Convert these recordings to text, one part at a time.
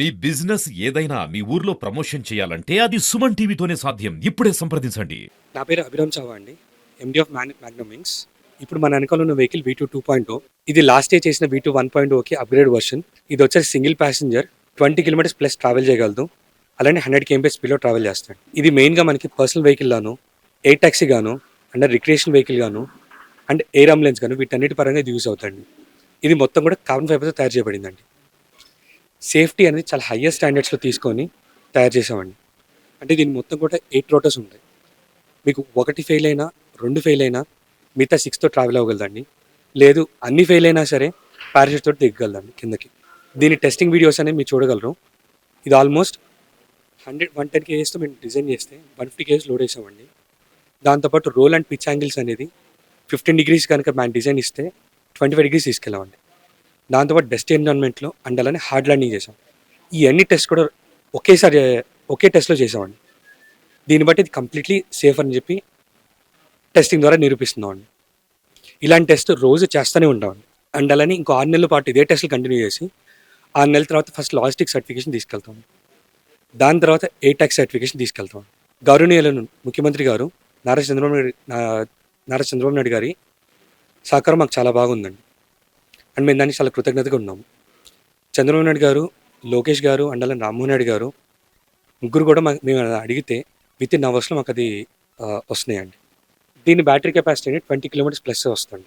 మీ business ఏదైనా మీ ఊర్లో promotion చేయాలంటే అది సుమన్ టీవీతోనే సాధ్యం. ఇప్పుడే సంప్రదించండి. నా పేరు అభిరామ్ చావా అండి. ఎండి ఆఫ్ మ్యాన్ మ్యాగ్నమ్ ఇప్పుడు మన వెనకాల ఉన్న vehicle V two two point ఇది లాస్ట్ డే చేసిన వీ టూ వన్ పాయింట్ ఓకి అప్గ్రేడ్ వర్షన్ ఇది వచ్చేసి single passenger twenty kilometres plus travel చేయగలదు. అలానే హండ్రెడ్ కేఎంపీ స్పీడ్లో ట్రావెల్ చేస్తాడు. ఇది మెయిన్గా మనకి పర్సనల్ వెహికల్ గాను ఎయిర్ ట్యాక్సీ గాను అండ్ రిక్రియేషన్ వెహికల్ గాను అండ్ ఎయిర్ అంబులెన్స్ గాను వీటన్నిటి పరంగా ఇది యూస్ అవుతుంది ఇది మొత్తం కూడా కార్బన్ ఫైబర్తో తయారు చేయబడిందండి. సేఫ్టీ అనేది చాలా హయ్యర్ స్టాండర్డ్స్లో తీసుకొని తయారు చేసామండి అంటే దీని మొత్తం కూడా ఎయిట్ రోటర్స్ ఉంటాయి. మీకు ఒకటి ఫెయిల్ అయినా రెండు ఫెయిల్ అయినా మిగతా సిక్స్తో ట్రావెల్ అవ్వగలదండి. లేదు అన్ని ఫెయిల్ అయినా సరే పారాషూట్ తోటి దిగగలదండి కిందకి. దీని టెస్టింగ్ వీడియోస్ అనేవి మీరు చూడగలరు. ఇది ఆల్మోస్ట్ హండ్రెడ్ వన్ టెన్ కేజెస్తో మేము డిజైన్ చేస్తే వన్ ఫిఫ్టీ కేజెస్ లోడ్ వేసామండి దాంతోపాటు రోల్ అండ్ పిచ్ యాంగిల్స్ అనేది ఫిఫ్టీన్ డిగ్రీస్ కనుక మేము డిజైన్ ఇస్తే ట్వంటీ ఫైవ్ డిగ్రీస్ తీసుకెళ్ళామండి దాంతోపాటు బెస్ట్ ఎన్విరాన్మెంట్లో అండ్ అలానే హార్డ్ ల్యాండింగ్ చేసాం ఈ అన్ని టెస్ట్ కూడా ఒకేసారి ఒకే టెస్ట్లో చేసామండి దీన్ని బట్టి ఇది కంప్లీట్లీ సేఫ్ అని చెప్పి టెస్టింగ్ ద్వారా నిరూపిస్తున్నామండి. ఇలాంటి టెస్ట్ రోజు చేస్తూనే ఉంటామండి. అండ్ అలానే ఇంకో ఆరు నెలల పాటు ఇదే టెస్ట్లు కంటిన్యూ చేసి ఆరు నెలల తర్వాత ఫస్ట్ లాజిస్టిక్ సర్టిఫికేషన్ తీసుకెళ్తాం. దాని తర్వాత ఏ ట్యాక్స్ సర్టిఫికేషన్ తీసుకెళ్తాం. గౌరవనీయులను ముఖ్యమంత్రి గారు నారా చంద్రబాబు నాయుడు నా- నారా చంద్రబాబు నాయుడు గారి సహకారం మాకు చాలా బాగుందండి. అండ్ మేము దానికి చాలా కృతజ్ఞతగా ఉన్నాము చంద్రబాబు నాయుడు గారు లోకేష్ గారు అండ్ అలా రామ్మోహన్ నాయుడు గారు ముగ్గురు కూడా మాకు మేము అడిగితే విత్ ఇన్ అవర్స్లో మాకు అది వస్తున్నాయండి. దీని బ్యాటరీ కెపాసిటీ అనేది ట్వంటీ కిలోమీటర్స్ ప్లస్ వస్తుంది.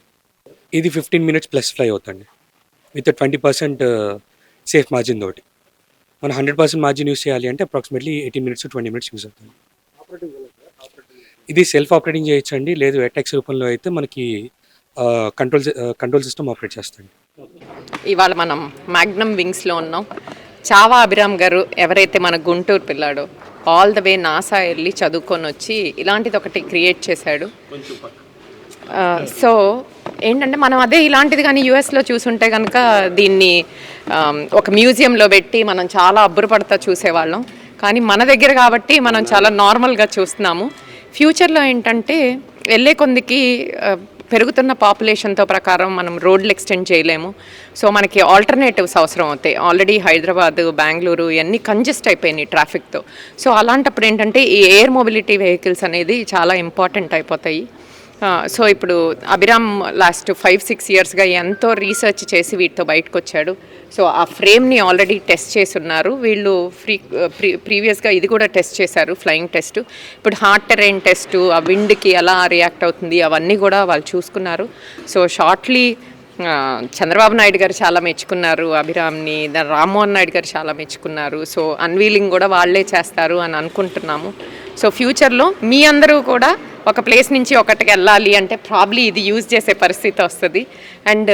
ఇది ఫిఫ్టీన్ మినిట్స్ ప్లస్ ఫ్లై అవుతుంది. With twenty percent safe margin తోటి. మనం హండ్రెడ్ పర్సెంట్ మార్జిన్ యూస్ చేయాలి అంటే approximately eighteen minutes twenty minutes use అవుతుంది. ఇది సెల్ఫ్ ఆపరేటింగ్ చేయొచ్చండి. లేదు ఎటెక్స్ రూపంలో అయితే మనకి కంట్రోల్ కంట్రోల్ సిస్టమ్ ఆపరేట్ చేస్తుంది. ఇవాళ మనం మ్యాగ్నమ్ వింగ్స్లో ఉన్నాం. చావా అభిరామ్ గారు ఎవరైతే మన గుంటూరు పిల్లాడో ఆల్ ద వే నాసా వెళ్ళి చదువుకొని వచ్చి ఇలాంటిది ఒకటి క్రియేట్ చేశాడు. సో ఏంటంటే మనం అదే ఇలాంటిది కానీ యూఎస్లో చూసుంటే కనుక దీన్ని ఒక మ్యూజియంలో పెట్టి మనం చాలా అబ్బురపడతా చూసేవాళ్ళం. కానీ మన దగ్గర కాబట్టి మనం చాలా నార్మల్గా చూస్తున్నాము. ఫ్యూచర్లో ఏంటంటే వెళ్ళే కొందికి పెరుగుతున్న పాపులేషన్తో ప్రకారం మనం రోడ్లు ఎక్స్టెండ్ చేయలేము. సో మనకి ఆల్టర్నేటివ్స్ అవసరం అవుతాయి. ఆల్రెడీ హైదరాబాద్ బెంగళూరు ఇవన్నీ కంజెస్ట్ అయిపోయినాయి ట్రాఫిక్తో. సో అలాంటప్పుడు ఏంటంటే ఈ ఎయిర్ మొబిలిటీ వెహికల్స్ అనేది చాలా ఇంపార్టెంట్ అయిపోతాయి. సో ఇప్పుడు అభిరామ్ లాస్ట్ ఫైవ్ సిక్స్ ఇయర్స్గా ఎంతో రీసెర్చ్ చేసి వీటితో బయటకు వచ్చాడు సో ఆ ఫ్రేమ్ని ఆల్రెడీ టెస్ట్ చేసి ఉన్నారు వీళ్ళు ఫ్రీ ప్రీ ప్రీవియస్గా ఇది కూడా టెస్ట్ చేశారు ఫ్లయింగ్ టెస్ట్ ఇప్పుడు హార్ట్ టెరైన్ టెస్ట్ ఆ విండ్కి ఎలా రియాక్ట్ అవుతుంది అవన్నీ కూడా వాళ్ళు చూసుకున్నారు. సో షార్ట్లీ చంద్రబాబు నాయుడు గారు చాలా మెచ్చుకున్నారు అభిరామ్ని దాని రామ్మోహన్ నాయుడు గారు చాలా మెచ్చుకున్నారు. సో అన్వీలింగ్ కూడా వాళ్ళే చేస్తారు అని అనుకుంటున్నాము. సో ఫ్యూచర్లో మీ అందరూ కూడా ఒక ప్లేస్ నుంచి ఒకటికి వెళ్ళాలి అంటే ప్రాబ్లీ ఇది యూజ్ చేసే పరిస్థితి వస్తుంది. అండ్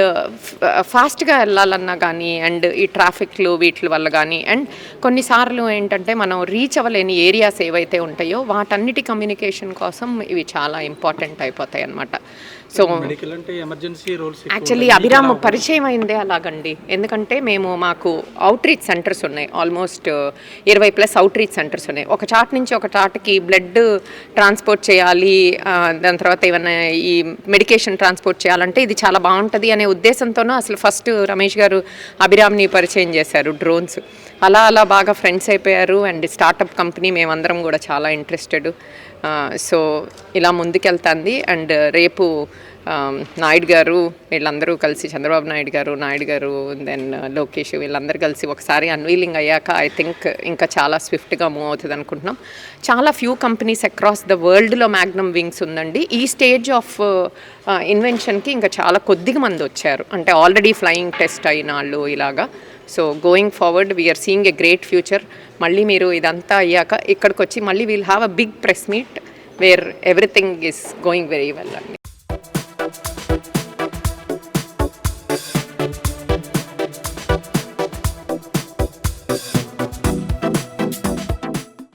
ఫాస్ట్గా uh, వెళ్ళాలన్నా కానీ అండ్ ఈ ట్రాఫిక్లు వీటి వల్ల కానీ అండ్ కొన్నిసార్లు ఏంటంటే మనం రీచ్ అవ్వలేని ఏరియాస్ ఏవైతే ఉంటాయో వాటన్నిటి కమ్యూనికేషన్ కోసం ఇవి చాలా ఇంపార్టెంట్ అయిపోతాయి అన్నమాట సో యాక్చువల్లీ అభిరామ్ పరిచయం అయిందే అలాగండి. ఎందుకంటే మేము మాకు అవుట్ రీచ్ సెంటర్స్ ఉన్నాయి ఆల్మోస్ట్ ఇరవై ప్లస్ అవుట్ రీచ్ సెంటర్స్ ఉన్నాయి. ఒక చాట్ నుంచి ఒక చాట్కి బ్లడ్ ట్రాన్స్పోర్ట్ చేయాలి దాని తర్వాత ఏమన్నా ఈ మెడికేషన్ ట్రాన్స్పోర్ట్ చేయాలంటే ఇది చాలా బాగుంటుంది అనే ఉద్దేశంతోనూ అసలు ఫస్ట్ రమేష్ గారు అభిరామ్ని పరిచయం చేశారు డ్రోన్స్ అలా అలా బాగా ఫ్రెండ్స్ అయిపోయారు అండ్ స్టార్టప్ కంపెనీ మేమందరం కూడా చాలా ఇంట్రెస్టెడ్ సో ఇలా ముందుకెళ్తుంది. అండ్ రేపు నాయుడు గారు వీళ్ళందరూ కలిసి చంద్రబాబు నాయుడు గారు నాయుడు గారు దెన్ లోకేష్ వీళ్ళందరూ కలిసి ఒకసారి అన్వీలింగ్ అయ్యాక ఐ థింక్ ఇంకా చాలా స్విఫ్ట్గా మూవ్ అవుతుంది అనుకుంటున్నాం. చాలా ఫ్యూ కంపెనీస్ అక్రాస్ ద వరల్డ్లో మ్యాగ్నమ్ వింగ్స్ ఉందండి. ఈ స్టేజ్ ఆఫ్ ఇన్వెన్షన్కి ఇంకా చాలా కొద్దిగా మంది వచ్చారు. అంటే ఆల్రెడీ ఫ్లయింగ్ టెస్ట్ అయిన వాళ్ళు ఇలాగా. So going forward we're seeing a great future మళ్ళీ మీరు ఇదంతా అయ్యాక ఇక్కడికి వచ్చి మళ్ళీ we'll have a big press meet where everything is going very well అండి